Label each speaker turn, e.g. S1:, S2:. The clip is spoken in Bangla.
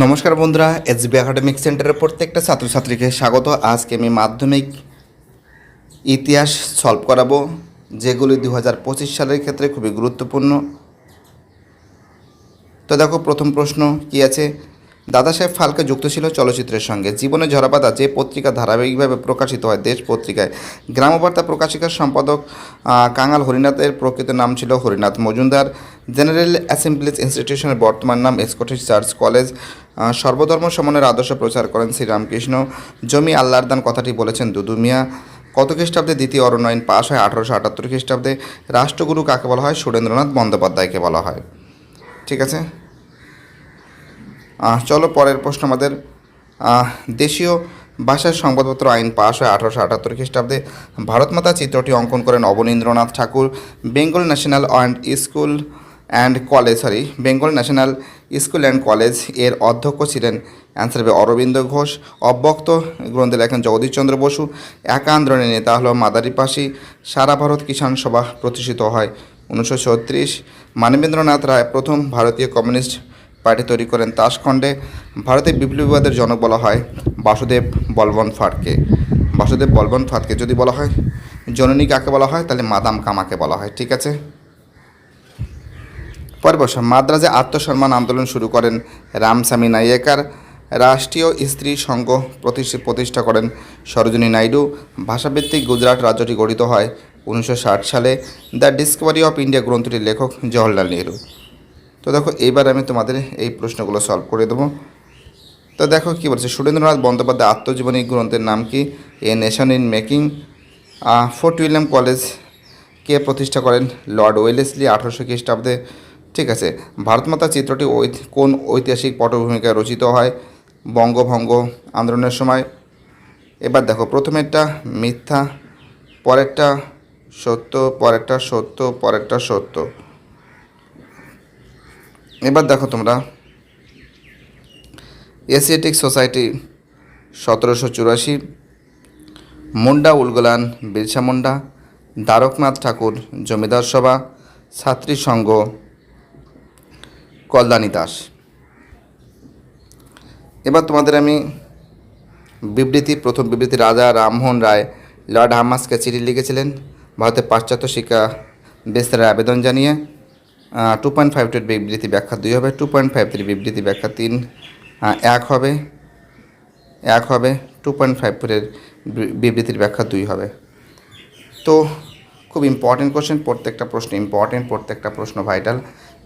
S1: নমস্কার বন্ধুরা, এসবি একাডেমিক সেন্টারের প্রত্যেকটা ছাত্রছাত্রীকে স্বাগত। আজকে আমি মাধ্যমিক ইতিহাস সলভ করাবো, যেগুলি দু হাজার পঁচিশ সালের ক্ষেত্রে খুবই গুরুত্বপূর্ণ। তো দেখো, প্রথম প্রশ্ন কি আছে? দাদা সাহেব ফালকে যুক্ত ছিল চলচ্চিত্রের সঙ্গে। জীবনে ঝরাপাতা যে পত্রিকা ধারাবাহিকভাবে প্রকাশিত হয়, দেশ পত্রিকায়। গ্রামবার্তা প্রকাশিকার সম্পাদক কাঙাল হরিনাথের প্রকৃত নাম ছিল হরিনাথ মজুমদার। জেনারেল অ্যাসেম্বলিজ ইনস্টিটিউশনের বর্তমান নাম স্কটিশ চার্চ কলেজ সর্বধর্ম সমনের আদর্শ প্রচার করেন শ্রীরামকৃষ্ণ। জমি আল্লাহর দান কথাটি বলেছেন দুদু মিয়া। কত খ্রিস্টাব্দে দ্বিতীয় অরণ্যয়ন পাশ হয়? আঠারোশো আটাত্তর খ্রিস্টাব্দে রাষ্ট্রগুরু কাকে বলা হয়? সুরেন্দ্রনাথ বন্দ্যোপাধ্যায়কে বলা হয়। ঠিক আছে? চলো পরের প্রশ্ন আমাদের। দেশীয় ভাষার সংবাদপত্র আইন পাশ হয় আঠারোশো আটাত্তর খ্রিস্টাব্দে। ভারতমাতা চিত্রটি অঙ্কন করেন Abanindranath Thakur. Bengal national and school and college sorry Bengal national school and কলেজের অধ্যক্ষ ছিলেন। অ্যান্সার হবে অরবিন্দ ঘোষ। অব্যক্ত গ্রন্থে লেখেন জগদীশচন্দ্র বসু। একা আন্দোলনের নেতা হলো মাদারিপাশি। সারা ভারত কিষাণ সভা প্রতিষ্ঠিত হয়। উনিশশো ছত্রিশ। মানবেন্দ্রনাথ রায় প্রথম ভারতীয় কমিউনিস্ট পার্টি তৈরি করেন তাসখণ্ডে। ভারতের বিপ্লবীবাদের জনক বলা হয় বাসুদেব বলবন ফাটকে। বাসুদেব বলবন ফাটকে যদি বলা হয়, জননী কাকে বলা হয়? তাহলে মাদাম কামাকে বলা হয়। ঠিক আছে? পরের প্রশ্ন মাদ্রাজে আত্মসম্মান আন্দোলন শুরু করেন রামস্বামী নাইয়েকার। রাষ্ট্রীয় স্ত্রী সংঘ প্রতিষ্ঠ- প্রতিষ্ঠা করেন সরোজিনী নাইডু। ভাষাভিত্তিক গুজরাট রাজ্যটি গঠিত হয় উনিশশো ষাট সালে। দ্য ডিসকভারি অফ ইন্ডিয়া গ্রন্থটির লেখক জওহরলাল নেহরু। তো দেখো, এইবার আমি তোমাদের এই প্রশ্নগুলো সলভ করে দেবো। তো দেখো কী বলছে, সুরেন্দ্রনাথ বন্দ্যোপাধ্যায় আত্মজীবনী গ্রন্থের নাম কি? A nation in making. Fort William college কে প্রতিষ্ঠা করেন? লর্ড ওয়েলেসলি আঠারোশো খ্রিস্টাব্দে। ঠিক আছে। ভারতমাতা চিত্রটি কোন ঐতিহাসিক পটভূমিকায় রচিত হয়? বঙ্গভঙ্গ আন্দোলনের সময়। এবার দেখো, প্রথমেরটা মিথ্যা, পরেরটা সত্য পরেরটা সত্য পরেরটা সত্য। এবার দেখো তোমরা। এশিয়াটিক সোসাইটি সতেরোশো চুরাশি। মুন্ডা উলগলান, বিরসা মুন্ডা, দ্বারকনাথ ঠাকুর, জমিদার সভা, ছাত্রী সংঘ কল্যাণী দাস। এবার তোমাদের আমি বিবৃতি, প্রথম বিবৃতি, রাজা রামমোহন রায়, লর্ড হামাসকে চিঠি লিখেছিলেন। ভারতের পাশ্চাত্য শিক্ষা বিস্তারের আবেদন জানিয়ে টু পয়েন্ট ফাইভ টুর বিবৃতি ব্যাখ্যা দুই হবে টু পয়েন্ট ফাইভ থ্রি বিবৃতি ব্যাখ্যা তিন এক হবে এক হবে টু পয়েন্ট ফাইভ ফোরের বিবৃতির ব্যাখ্যা দুই হবে। তো খুব ইম্পর্টেন্ট কোশ্চেন প্রত্যেকটা প্রশ্ন ইম্পর্টেন্ট প্রত্যেকটা প্রশ্ন ভাইটাল